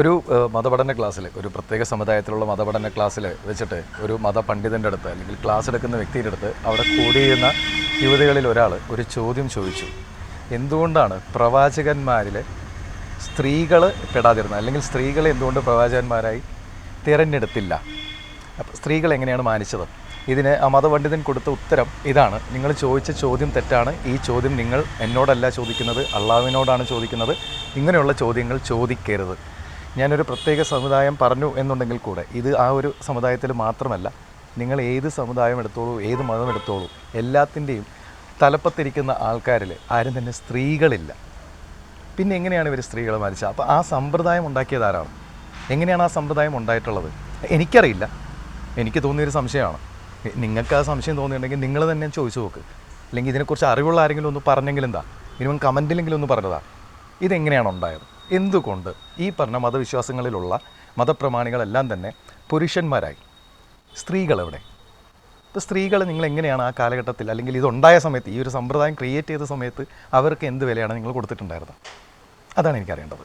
ഒരു മതപഠന ക്ലാസ്സിൽ ഒരു പ്രത്യേക സമുദായത്തിലുള്ള മതപഠന ക്ലാസ്സിൽ വെച്ചിട്ട് ഒരു മതപണ്ഡിതന്റെ അടുത്ത് അല്ലെങ്കിൽ ക്ലാസ് എടുക്കുന്ന വ്യക്തിയുടെ അടുത്ത് അവിടെ കൂടിയിരുന്ന യുവതികളിൽ ഒരാൾ ഒരു ചോദ്യം ചോദിച്ചു. എന്തുകൊണ്ടാണ് പ്രവാചകന്മാരിൽ സ്ത്രീകൾ പെടാതിരുന്നത്? അല്ലെങ്കിൽ സ്ത്രീകളെ എന്തുകൊണ്ട് പ്രവാചകന്മാരായി തിരഞ്ഞെടുത്തില്ല? അപ്പോൾ സ്ത്രീകൾ എങ്ങനെയാണ് മാനിച്ചത്? ഇതിന് ആ മതപണ്ഡിതൻ കൊടുത്ത ഉത്തരം ഇതാണ്. നിങ്ങൾ ചോദിച്ച ചോദ്യം തെറ്റാണ്. ഈ ചോദ്യം നിങ്ങൾ എന്നോടല്ല ചോദിക്കുന്നത് അള്ളാവിനോടാണ് ചോദിക്കുന്നത്. ഇങ്ങനെയുള്ള ചോദ്യങ്ങൾ ചോദിക്കരുത്. ഞാനൊരു പ്രത്യേക സമുദായം പറഞ്ഞു എന്നുണ്ടെങ്കിൽ കൂടെ ഇത് ആ ഒരു സമുദായത്തിൽ മാത്രമല്ല നിങ്ങൾ ഏത് സമുദായം എടുത്തോളൂ ഏത് മതം എടുത്തോളൂ എല്ലാത്തിന്റെയും തലപ്പത്തിരിക്കുന്ന ആൾക്കാരിൽ ആരും തന്നെ സ്ത്രീകളില്ല. പിന്നെ എങ്ങനെയാണ് ഇവർ സ്ത്രീകളെ മരിച്ചത്? അപ്പോൾ ആ സമ്പ്രദായം ഉണ്ടാക്കിയത് ആരാണ്? എങ്ങനെയാണ് ആ സമ്പ്രദായം ഉണ്ടായിട്ടുള്ളത്? എനിക്കറിയില്ല. എനിക്ക് തോന്നിയൊരു സംശയമാണ്. നിങ്ങൾക്ക് ആ സംശയം തോന്നിയിട്ടുണ്ടെങ്കിൽ നിങ്ങൾ തന്നെ ചോദിച്ചു നോക്ക്. അല്ലെങ്കിൽ ഇതിനെക്കുറിച്ച് അറിവുള്ള ആരെങ്കിലും ഒന്ന് പറഞ്ഞെങ്കിലും എന്താ? മിനിമം കമന്റിലെങ്കിലും ഒന്ന് പറഞ്ഞതാ. ഇതെങ്ങനെയാണ് ഉണ്ടായത്? എന്തുകൊണ്ട് ഈ പറഞ്ഞ മതവിശ്വാസങ്ങളിലുള്ള മതപ്രമാണികളെല്ലാം തന്നെ പുരുഷന്മാരായി? സ്ത്രീകളെവിടെ? ഇപ്പോൾ സ്ത്രീകൾ നിങ്ങൾ എങ്ങനെയാണ് ആ കാലഘട്ടത്തിൽ അല്ലെങ്കിൽ ഇതുണ്ടായ സമയത്ത് ഈ ഒരു സമ്പ്രദായം ക്രിയേറ്റ് ചെയ്ത സമയത്ത് അവർക്ക് എന്ത് വിലയാണ് നിങ്ങൾ കൊടുത്തിട്ടുണ്ടായിരുന്നത്? അതാണ് എനിക്കറിയേണ്ടത്